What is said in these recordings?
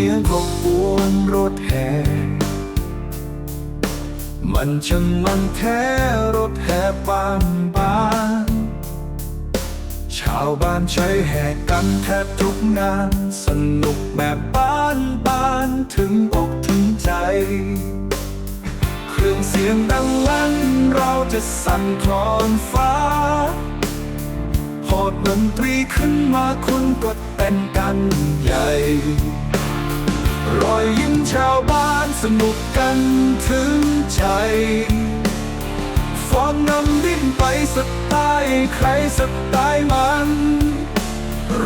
สียงกบวนรถแห่ มันช่างมันแท้รถแห่ปานปานชาวบ้านใช้แห่กันแทบทุกงาน สนุกแบบบ้านบ้านถึงอกถึงใจ เครื่องเสียงดังลั่นเราจะสั่นคลอนฟ้าพอดดนตรีขึ้นมาคุณก็เต้นกันใหญ่ รอยยิ้มชาวบ้านสนุกกันถึงใจฟองนำดิ้นไปสไตล์ใครสไตล์มัน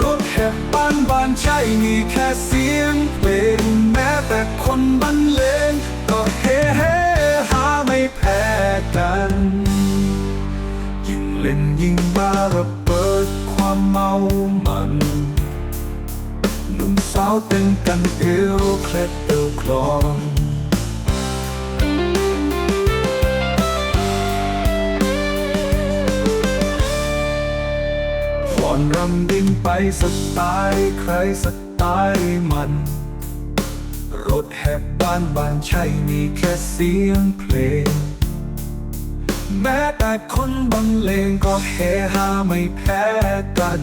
รถแห่บ้านบ้านใช่มีแค่เสียงเพลงแม้แต่คนบรรเลงก็เฮเฮฮาไม่แพ้กัน ยิ่งเล่นยิ่งบ้าระเบิดความเมามัน สาวต้นกันเอวเคล็ดเอวคลองฟอนรำดินไปสไตล์ใครสไตล์มัน รถแหบบ้านบ้านใช่มีแค่เสียงเพลง แม้แต่คนบรรเลงก็เฮฮาไม่แพ้กัน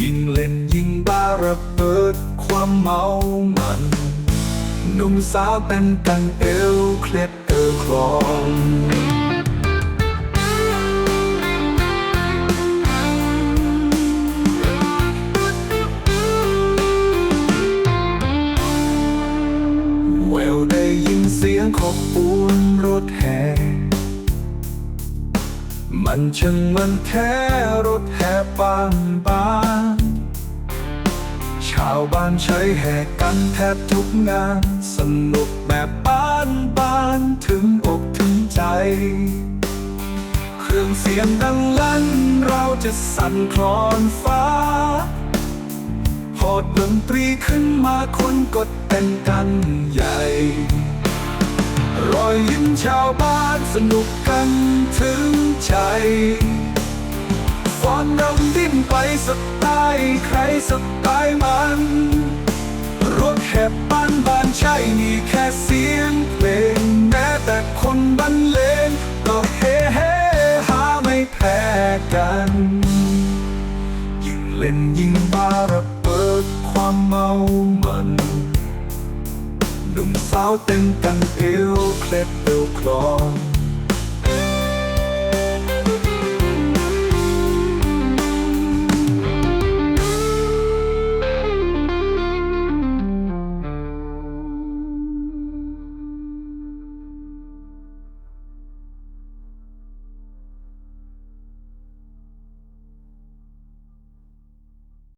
ยิ่งเล่นยิ่งบ้าระเบิดความเมามันหนุ่มสาวเต้นกันเอวเคล็ดเอวคลองแววได้ยินเสียงขบปูนรถแห่มันช่างมันแท้รถแห่บานบาน ชาวบ้านใช้แห่กันแทบทุกงาน สนุกแบบบ้านบ้านถึงอกถึงใจ เครื่องเสียงดังลั่นเราจะสั่นคลอนฟ้าพอดนตรีขึ้นมาคนกดเต้นกันใหญ่ รอยยิ้มชาวบ้านสนุกกันถึงใจ ฟอนรำดิ้นไปสไตล์ใครสไตล์มันรถแหบบ้านบ้านใช่มีแค่เสียงเพลงแม้แต่คนบรรเลงก็เฮเฮฮาไม่แพ้กัน ยิ่งเล่นยิ่งบาระเบิดความเมามันหนุ่มสาวเต้นกันเอวเคล็ดเอวคลอง